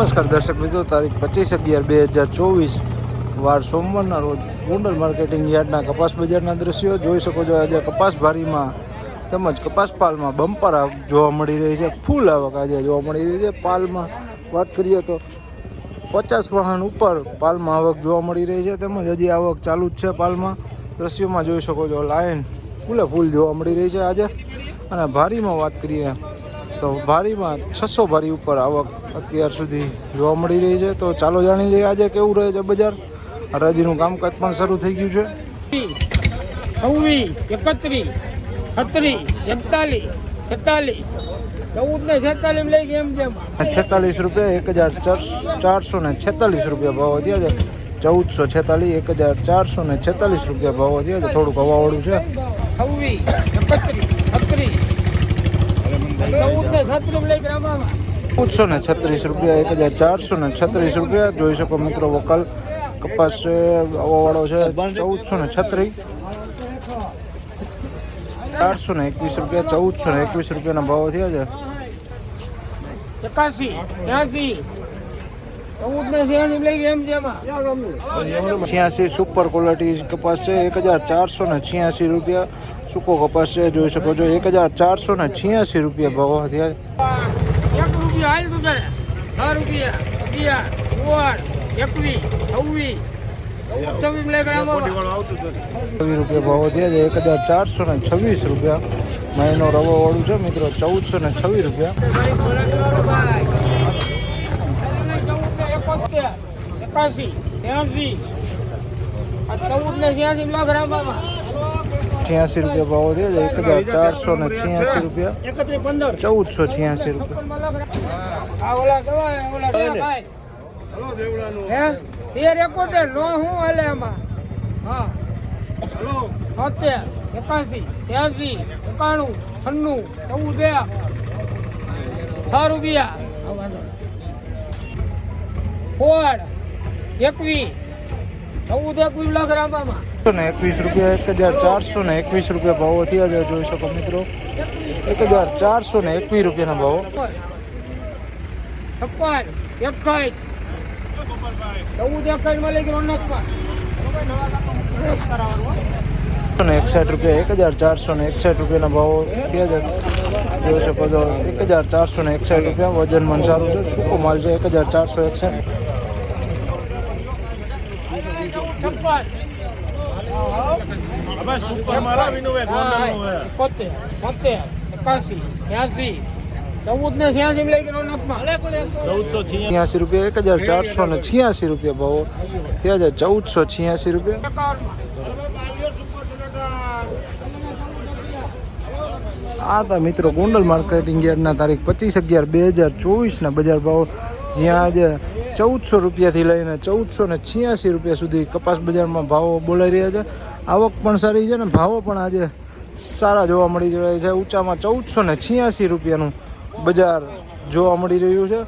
નમસ્કાર દર્શક મિત્રો, તારીખ પચીસ અગિયાર બે હજાર ચોવીસ, વાર સોમવારના રોજ ગોંડલ માર્કેટિંગ યાર્ડના કપાસ બજારના દ્રશ્યો જોઈ શકો છો. આજે કપાસ ભારીમાં તેમજ કપાસ પાલમાં બમ્પર જોવા મળી રહી છે. ફૂલ આવક આજે જોવા મળી રહી છે. પાલમાં વાત કરીએ તો પચાસ વાહન ઉપર પાલમાં આવક જોવા મળી રહી છે. તેમજ હજી આવક ચાલુ જ છે પાલમાં. દ્રશ્યોમાં જોઈ શકો છો લાઈન ફૂલે ફૂલ જોવા મળી રહી છે આજે. અને ભારીમાં વાત કરીએ તો ભારીમાં છસો ભારી ઉપર આવક અત્યાર સુધી જોવા મળી રહી છે. તો ચાલો જાણી લઈએ આજે કેવું રહે છે બજાર. હરાજીનું કામકાજ પણ શરૂ થઈ ગયું છે. છવ્વીસ એકત્રીસ છત્રીસ એકતાલીસ છેતાલીસ. ચૌદ ને છેતાલીસ લઈ ગયા એમ જેમ. છેતાલીસ રૂપિયા એક હજાર ચારસો ને છેતાલીસ રૂપિયા ભાવ વધ્યા છે. ચૌદસો છેતાલીસ એક હજાર ચારસો ને છેતાલીસ રૂપિયા ભાવ વધ્યા છે. થોડુંક હવાવાળું છે. ચૌદસો ને છત્રીસ રૂપિયા એક હજાર ચારસો ને છત્રીસ રૂપિયા. જોઈ શકો મિત્રો વકલ કપાસ છે હવાવાળો છે ચૌદસો ને છત્રીસ. ચારસો ને એકવીસ રૂપિયા ચૌદસો ને એકવીસ રૂપિયાના ભાવ થયા છે. એકાસી છ્યાસી લઈ ગયા એમ જેમ છ્યાસી સુપર ક્વોલિટી કપાસ છે એક હજાર ચારસો ને છ્યાસી રૂપિયા સૂકો કપાસ છે જોઈ શકો છો એક હજાર ચારસો ને છ્યાસી રૂપિયા ભાવ થયા એક રૂપિયા હાલ તું તારે છ રૂપિયા અગિયાર સોળ એકવીસ છવ્વીસ ચૌદ છવ્વીસ લઈ ગયા આમાં છવ્વીસ રૂપિયા ભાવ થયા છે એક હજાર ચારસો ને છવ્વીસ રૂપિયા મહિનો રવો વાળું છે મિત્રો ચૌદસો ને છવ્વીસ રૂપિયા એકાસી ત્યાસી આ ચૌદ ને છ્યાસી લાખ રામામાં છ્યાસી રૂપિયા ભાવ દે એક હજાર ચારસો ને છ્યાસી રૂપિયા. ચૌદસો છ્યાસી રૂપિયા. તેર એકોતેર નો હું હાલે એમાં હા. સત્તર એકાસી ત્યાસી એકાણું છન્નું ચૌદ બે છ રૂપિયા. ફોડ એકવીસ ચૌદ એકવીસ લાખ રાંબામાં ને એકવીસ રૂપિયા એક હજાર ચારસો ને એકવીસ રૂપિયા ભાવો થયા છે જોઈ શકો મિત્રો. એક હજાર ચારસો ને એકવીસ રૂપિયાના ભાવો. છપ્પન ચૌદ ગયો ને એકસાઠ રૂપિયા એક હજાર ચારસો ને એકસાઠ રૂપિયાના ભાવો થયા છે. જોઈ શકો છો એક હજાર ચારસો ને એકસાઠ રૂપિયા વજન મન સારું છે. સૂકો માલ છે? એક હજાર ચારસો એકસાઠ. છપ્પન એકોતેર બોતેર એકાસી ત્યાસી ચૌદ ને છ્યાસી લઈ ગયો નકમાં છ્યાસી રૂપિયા એક હજાર ચારસો ને છ્યાસી રૂપિયા ભાવો થયા છે ચૌદસો છ્યાસી રૂપિયા આ હતા મિત્રો ગોંડલ માર્કેટિંગ યાર્ડના તારીખ પચીસ અગિયાર બે હજાર ચોવીસના બજાર ભાવ જ્યાં આજે ચૌદસો રૂપિયાથી લઈને ચૌદસો ને છ્યાસી રૂપિયા સુધી કપાસ બજારમાં ભાવો બોલાઈ રહ્યા છે. આવક પણ સારી છે ને ભાવો પણ આજે સારા જોવા મળી રહ્યા છે. ઊંચામાં ચૌદસો ને છ્યાસી રૂપિયાનું બજાર જોવા મળી રહ્યું છે.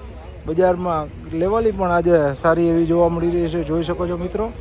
બજારમાં લેવાલી પણ આજે સારી એવી જોવા મળી રહી છે. જોઈ શકો છો મિત્રો.